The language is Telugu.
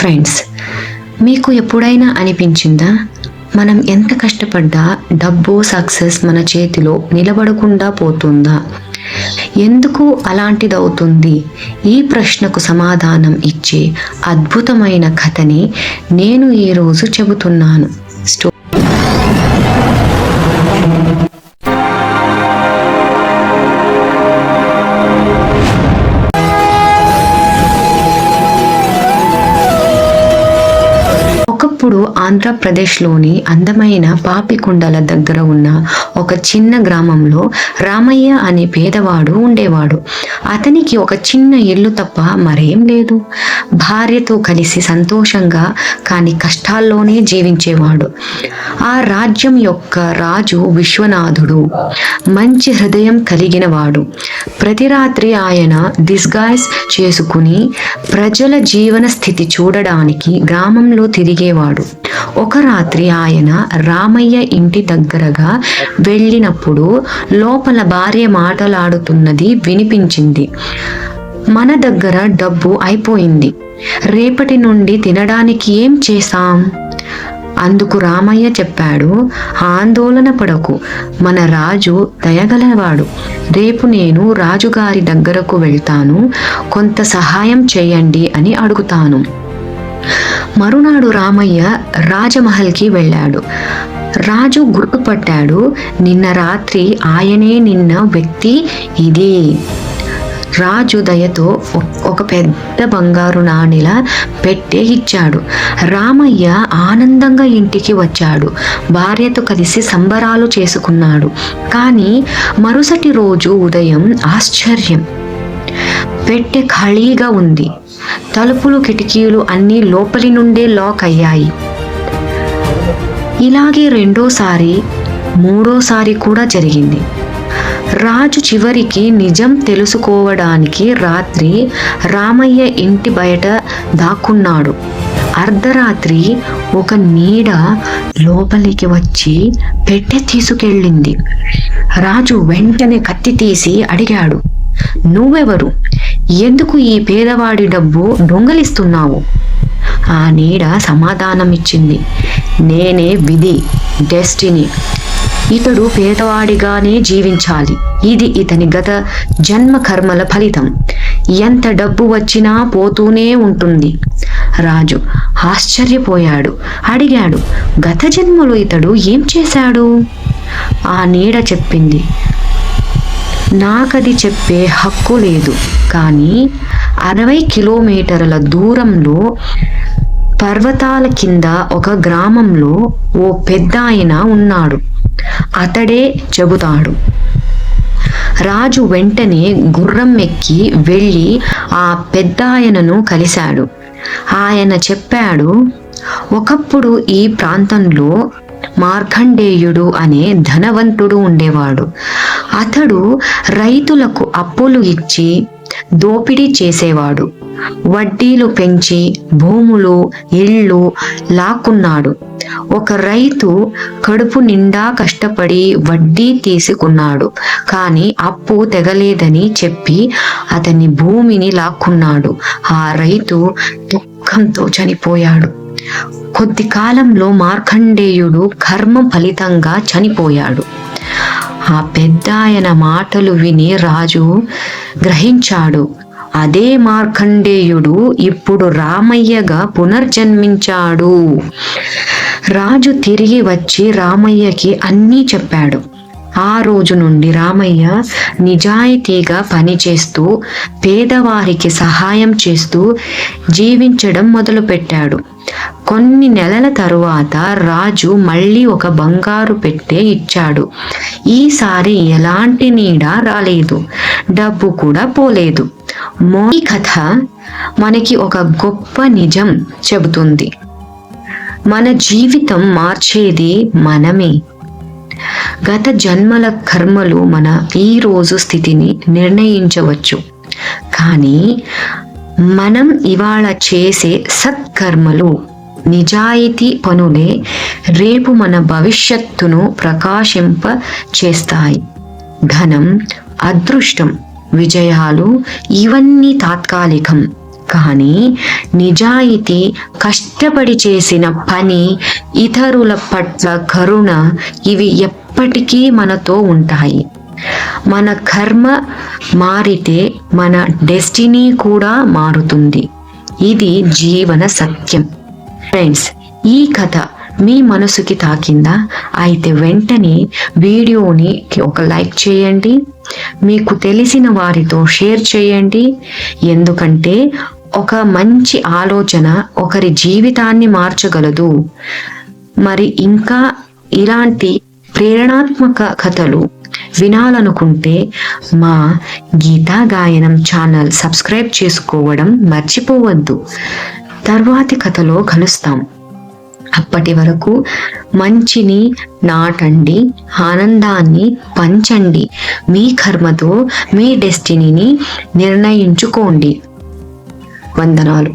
ఫ్రెండ్స్ మీకు ఎప్పుడైనా అనిపించిందా? మనం ఎంత కష్టపడ్డా డబ్బు సక్సెస్ మన చేతిలో నిలబడకుండా పోతుందా? ఎందుకు అలాంటిదవుతుంది? ఈ ప్రశ్నకు సమాధానం ఇచ్చే అద్భుతమైన కథని నేను ఈరోజు చెబుతున్నాను. స్టో ఆంధ్రప్రదేశ్లోని అందమైన పాపికొండల దగ్గర ఉన్న ఒక చిన్న గ్రామంలో రామయ్య అనే పేదవాడు ఉండేవాడు. అతనికి ఒక చిన్న ఇల్లు తప్ప మరేం లేదు. భార్యతో కలిసి సంతోషంగా కానీ కష్టాల్లోనే జీవించేవాడు. ఆ రాజ్యం యొక్క రాజు విశ్వనాథుడు. మంచి హృదయం కలిగిన వాడు ప్రతి రాత్రి ఆయన డిస్గైజ్ చేసుకుని ప్రజల జీవన స్థితి చూడడానికి గ్రామంలో తిరిగేవాడు. ఒక రాత్రి ఆయన రామయ్య ఇంటి దగ్గరగా వెళ్ళినప్పుడు లోపల భార్య మాటలాడుతున్నది వినిపించింది. మన దగ్గర డబ్బు అయిపోయింది. రేపటి నుండి తినడానికి ఏం చేశాం? అందుకు రామయ్య చెప్పాడు ఆందోళన పడకు. మన రాజు దయగలవాడు. రేపు నేను రాజుగారి దగ్గరకు వెళ్తాను. కొంత సహాయం చేయండి అని అడుగుతాను. మరునాడు రామయ్య రాజమహల్కి వెళ్ళాడు. రాజు గుర్తుపట్టాడు నిన్న రాత్రి ఆయనే నిన్న వ్యక్తి ఇదే. రాజు దయతో ఒక పెద్ద బంగారు నాణెల పెట్టే ఇచ్చాడు. రామయ్య ఆనందంగా ఇంటికి వచ్చాడు. భార్యతో కలిసి సంబరాలు చేసుకున్నాడు. కానీ మరుసటి రోజు ఉదయం ఆశ్చర్యం. పెట్టె ఖాళీగా ఉంది. తలుపులు కిటికీలు అన్నీ లోపలి నుండే లాక్ అయ్యాయి. ఇలాగే రెండోసారి మూడోసారి కూడా జరిగింది. రాజు చివరికి నిజం తెలుసుకోవడానికి రాత్రి రామయ్య ఇంటి బయట దాక్కున్నాడు. అర్ధరాత్రి ఒక నీడ లోపలికి వచ్చి పెట్టె తీసుకెళ్ళింది. రాజు వెంటనే కత్తి తీసి అడిగాడు. నువ్వెవరు? ఎందుకు ఈ పేదవాడి డబ్బు దొంగలిస్తున్నావు? ఆ నీడ సమాధానమిచ్చింది. నేనే విధి డెస్టినీ. ఇతడు పేదవాడిగానే జీవించాలి. ఇది ఇతని గత జన్మ కర్మల ఫలితం. ఎంత డబ్బు వచ్చినా పోతూనే ఉంటుంది. రాజు ఆశ్చర్యపోయాడు. అడిగాడు గత జన్మలో ఇతడు ఏం చేశాడు? ఆ నీడ చెప్పింది నాకది చెప్పే హక్కు లేదు. కానీ అరవై కిలోమీటర్ల దూరంలో పర్వతాల కింద ఒక గ్రామంలో ఓ పెద్ద ఆయన ఉన్నాడు. అతడే చెబుతాడు. రాజు వెంటనే గుర్రం ఎక్కి వెళ్ళి ఆ పెద్ద ఆయనను కలిశాడు. ఆయన చెప్పాడు ఒకప్పుడు ఈ ప్రాంతంలో మార్కండేయుడు అనే ధనవంతుడు ఉండేవాడు. అతడు రైతులకు అప్పులు ఇచ్చి దోపిడీ చేసేవాడు. వడ్డీలు పెంచి భూములు ఇళ్ళు లాక్కున్నాడు. ఒక రైతు కడుపు నిండా కష్టపడి వడ్డీ తీసుకున్నాడు. కానీ అప్పు తెగలేదని చెప్పి అతని భూమిని లాక్కున్నాడు. ఆ రైతు దుఃఖంతో చనిపోయాడు. కొద్ది కాలంలో మార్కండేయుడు కర్మ ఫలితంగా చనిపోయాడు. ఆ పెద్ద ఆయన మాటలు విని రాజు గ్రహించాడు అదే మార్కండేయుడు ఇప్పుడు రామయ్యగా పునర్జన్మించాడు. రాజు తిరిగి వచ్చి రామయ్యకి అన్నీ చెప్పాడు. ఆ రోజు నుండి రామయ్య నిజాయితీగా పనిచేస్తూ పేదవారికి సహాయం చేస్తూ జీవించడం మొదలుపెట్టాడు. కొన్ని నెలల తరువాత రాజు మళ్ళీ ఒక బంగారు పెట్టె ఇచ్చాడు. ఈసారి ఎలాంటి నీడ రాలేదు. డబ్బు కూడా పోలేదు. మో కథ మనకి ఒక గొప్ప నిజం చెబుతుంది. మన జీవితం మార్చేది మనమే. గత జన్మల కర్మలు మన ఈ రోజు స్థితిని నిర్ణయించవచ్చు. కానీ మనం ఇవాళ చేసే సత్కర్మలు నిజాయితీ పనులే రేపు మన భవిష్యత్తును ప్రకాశింప చేస్తాయి ధనం అదృష్టం విజయాలు ఇవన్నీ తాత్కాలికం. కానీ నిజాయితీ కష్టపడి చేసిన పని ఇతరుల పట్ల కరుణ ఇవి ఎప్పటికీ మనతో ఉంటాయి. మన కర్మ మారితే మన డెస్టినీ కూడా మారుతుంది. ఇది జీవన సత్యం. ఫ్రెండ్స్ ఈ కథ మీ మనసుకి తాకిందా? అయితే వెంటనే వీడియోని ఒక లైక్ చేయండి. మీకు తెలిసిన వారితో షేర్ చేయండి. ఎందుకంటే ఒక మంచి ఆలోచన ఒకరి జీవితాన్ని మార్చగలదు. మరి ఇంకా ఇలాంటి ప్రేరణాత్మక కథలు వినాలనుకుంటే మా గీతా గాయనం ఛానల్ సబ్స్క్రైబ్ చేసుకోవడం మర్చిపోవద్దు. తర్వాతి కథలో కలుస్తాం. అప్పటి వరకు మంచిని నాటండి ఆనందాన్ని పంచండి. మీ కర్మతో మీ డెస్టినీని నిర్ణయించుకోండి. వందనాలు.